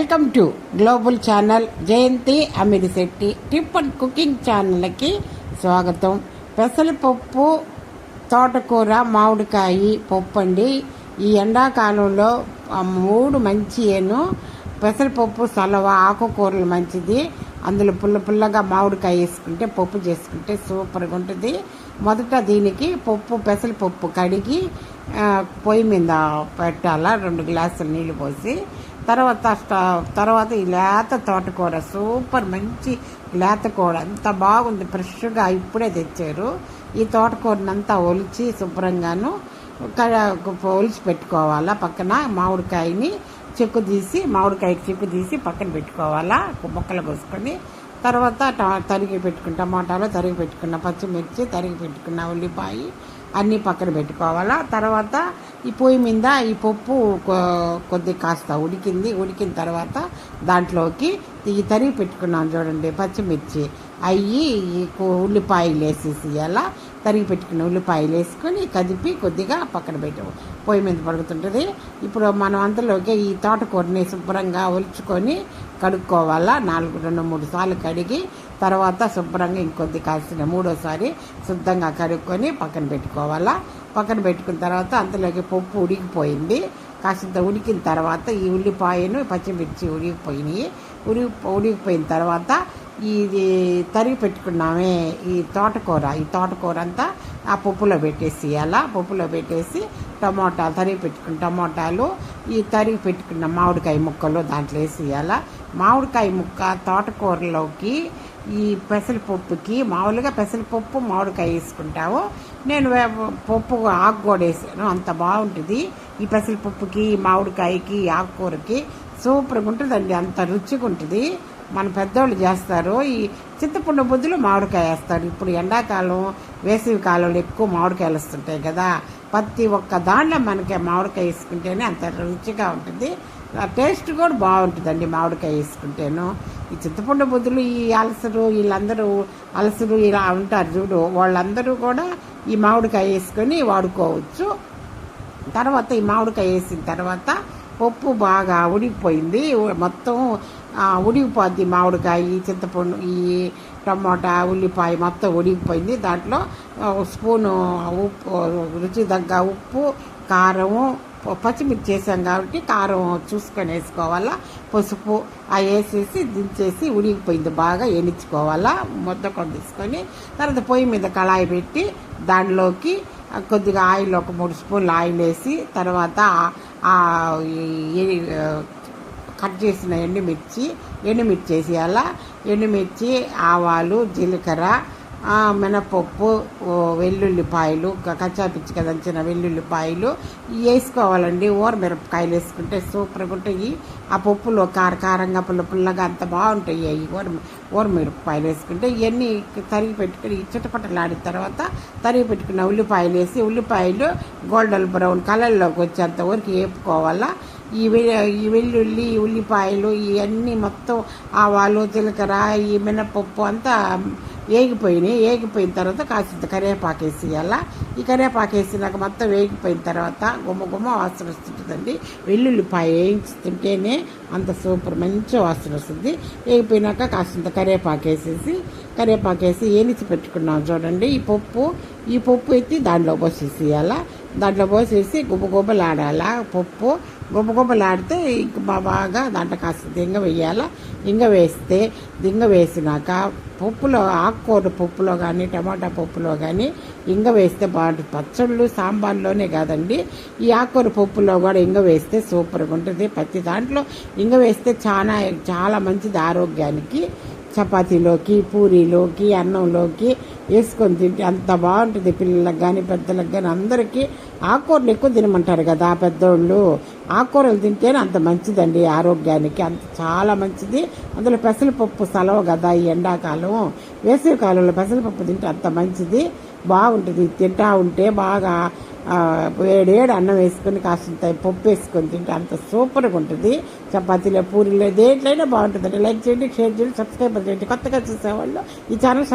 Welcome to global channel Jayanthi Amirisetti tip and cooking ఛానల్కి స్వాగతం. పెసరపప్పు తోటకూర మామిడికాయ పప్పు అండి. ఈ ఎండాకాలంలో మూడు మంచి ఏను పెసరపప్పు సలవ ఆకుకూరలు మంచిది. అందులో పుల్ల పుల్లగా మామిడికాయ వేసుకుంటే పప్పు చేసుకుంటే సూపర్గా ఉంటుంది. మొదట దీనికి పప్పు పెసరపప్పు కడిగి పొయ్యి మీద పెట్టాలా రెండు గ్లాసులు నీళ్ళు పోసి. తర్వాత తర్వాత ఈ లేత తోటకూర సూపర్ మంచి లేత కూర. అంత బాగుంది ఫ్రెష్గా ఇప్పుడే తెచ్చారు. ఈ తోటకూరనంతా ఒలిచి శుభ్రంగాను క- ఒలిచి పెట్టుకోవాలా పక్కన మామిడికాయని చెక్కు తీసి మామిడికాయ చెక్కు తీసి పక్కన పెట్టుకోవాలా ముక్కలు కోసుకొని. తర్వాత ట- తరిగి పెట్టుకున్న టమాటాలు తరిగి పెట్టుకున్న పచ్చిమిర్చి తరిగి పెట్టుకున్న ఉల్లిపాయ అన్నీ పక్కన పెట్టుకోవాలా. తర్వాత ఈ పొయ్యి మీద ఈ పప్పు కొద్ది కాస్త ఉడికింది. ఉడికిన తర్వాత దాంట్లోకి ఈ తరిగి పెట్టుకున్నాం చూడండి పచ్చిమిర్చి. అవి ఉల్లిపాయలు వేసేసి అలా తరిగి పెట్టుకున్న ఉల్లిపాయలు వేసుకొని కదిపి కొద్దిగా పక్కన పెట్టాము. పొయ్యి మీద పడుగుతుంటుంది. ఇప్పుడు మనం అందులోకి ఈ తోటకూరని శుభ్రంగా ఒలుచుకొని కడుక్కోవాలా? నాలుగు రెండు మూడు సార్లు కడిగి తర్వాత శుభ్రంగా ఇంకొద్ది కాసిన మూడోసారి శుద్ధంగా కడుక్కొని పక్కన పెట్టుకోవాలా? పక్కన పెట్టుకున్న తర్వాత అంతలోకి పప్పు ఉడికిపోయింది. కాసింత ఉడికిన తర్వాత ఈ ఉల్లిపాయను పచ్చిమిర్చి ఉడికిపోయినాయి. ఉడికి ఉడికిపోయిన తర్వాత ఇది తరిగి పెట్టుకున్నామే ఈ తోటకూర. ఈ తోటకూర అంతా ఆ పప్పులో పెట్టేసి అలా పప్పులో పెట్టేసి టమోటాలు తరిగి పెట్టుకున్న టమోటాలు ఈ తరిగి పెట్టుకున్న మామిడికాయ ముక్కలు దాంట్లో వేసి వేసేయాల. మామిడికాయ ముక్క తోటకూరలోకి ఈ పెసరపప్పుకి మామూలుగా పెసరపప్పు మామిడికాయ వేసుకుంటావు. నేను పప్పు ఆకు కూడా వేసాను అంత బాగుంటుంది. ఈ పెసరపప్పుకి మామిడికాయకి ఆకుకూరకి సూపర్గా ఉంటుందండి అంత రుచిగా ఉంటుంది. మన పెద్దోళ్ళు చేస్తారు. ఈ చింతపండు బుద్ధులు మామిడికాయ వేస్తారు. ఇప్పుడు ఎండాకాలం వేసవి కాలంలో ఎక్కువ మామిడికాయలు వస్తుంటాయి కదా. ప్రతి ఒక్క దాంట్లో మనకి మామిడికాయ వేసుకుంటేనే అంత రుచిగా ఉంటుంది. ఆ టేస్ట్ కూడా బాగుంటుందండి మామిడికాయ వేసుకుంటేను. ఈ చింతపండు బుద్ధులు ఈ అలసరు వీళ్ళందరూ అలసరు ఇలా ఉంటారు చూడు. వాళ్ళందరూ కూడా ఈ మామిడికాయ వేసుకొని వాడుకోవచ్చు. తర్వాత ఈ మామిడికాయ వేసిన తర్వాత పప్పు బాగా ఉడికిపోయింది. మొత్తం ఆ, ఉడికిపోద్ది మామిడికాయ చింతపండు ఈ టమోటా ఉల్లిపాయ మొత్తం ఉడికిపోయింది. దాంట్లో స్పూను ఉప్పు రుచి తగ్గ ఉప్పు కారము పచ్చిమిర్చి చేసాం కాబట్టి కారం చూసుకొని వేసుకోవాలా పసుపు అవి వేసేసి దించేసి ఉడికిపోయింది బాగా ఎనిచ్చుకోవాలా ముద్దకొని తీసుకొని తర్వాత పొయ్యి మీద కళాయి పెట్టి దానిలోకి కొద్దిగా ఆయిల్ ఒక మూడు స్పూన్లు ఆయిల్ వేసి తర్వాత ఆ- ఈ- కట్ చేసిన ఎండుమిర్చి ఎండుమిర్చి వేసేయాల ఎండుమిర్చి ఆవాలు జీలకర్ర మినపప్పు వెల్లుల్లిపాయలు క- కదా చిన్న వెల్లుల్లిపాయలు ఇవి వేసుకోవాలండి. ఊర మిరపకాయలు వేసుకుంటే సూపర్గా ఉంటాయి. ఆ పప్పులో కార కారంగా పుల్ల పుల్లగా అంత బాగుంటాయి. అవి ఊర ఊర మిరపకాయలు వేసుకుంటే ఇవన్నీ తరిగి పెట్టుకుని చిటపటలాడిన తర్వాత తరిగి పెట్టుకున్న ఉల్లిపాయలు వేసి ఉల్లిపాయలు గోల్డెన్ బ్రౌన్ కలర్లోకి వచ్చేంత వరకు వేపుకోవాలా. ఈ ఈ వెల్లుల్లి ఉల్లిపాయలు ఇవన్నీ మొత్తం ఆవాలు జీలకర్ర ఈ మినపప్పు అంతా వేగిపోయినాయి వేగిపోయిన తర్వాత కాసింత కరివేపాకు వేసేయాల ఈ కరివేపాకు వేసినాక మొత్తం వేగిపోయిన తర్వాత గుమ్మ గుమ్మ వాసన వస్తుంటుందండి. వెల్లుల్లిపాయ వేయించుతుంటేనే అంత సూపర్ మంచి వాసన వస్తుంది. వేగిపోయినాక కాసింత కరివేపాకు వేసేసి కరివేపాకు వేసి ఏనిచి పెట్టుకున్నాం చూడండి. ఈ పప్పు ఈ పప్పు ఎత్తి దానిలో పోసేసేయాల దాంట్లో పోసేసి గుబ్బ గుబ్బలాడాల పప్పు గుబ్బ గుబ్బలాడితే ఇంక బాగా దాంట్లో కాస్త దింగ వేయాల దింగ వేస్తే దింగ వేసినాక పప్పులో ఆకుకూర పప్పులో కానీ టమాటా పప్పులో కానీ ఇంగ వేస్తే బాగుంటుంది. పచ్చళ్ళు సాంబార్లోనే కాదండి. ఈ ఆకుకూర పప్పులో కూడా ఇంగ వేస్తే సూపర్గా ఉంటుంది. ప్రతి దాంట్లో ఇంగ వేస్తే చాలా చాలా మంచిది ఆరోగ్యానికి. చపాతీలోకి పూరీలోకి అన్నంలోకి వేసుకొని తింటే అంత బాగుంటుంది పిల్లలకు కానీ పెద్దలకు కానీ అందరికీ ఆకుకూరలు ఎక్కువ తినమంటారు కదా పెద్దోళ్ళు. ఆకుకూరలు తింటేనే అంత మంచిదండి ఆరోగ్యానికి. అంత చాలా మంచిది. అందులో పెసరపప్పు సెలవు కదా ఈ ఎండాకాలం. వేసవి కాలంలో పెసరపప్పు తింటే అంత మంచిది. బాగుంటుంది. తింటా ఉంటే బాగా వేడేడు అన్నం వేసుకొని కాస్త పప్పు వేసుకొని తింటే అంత సూపర్గా ఉంటుంది. చపాతీలో పూరీలో దేంట్లైనా బాగుంటుందండి. లైక్ చేయండి షేర్ చేయండి సబ్స్క్రైబ్ చేయండి. కొత్తగా చూసేవాళ్ళు ఈ ఛానల్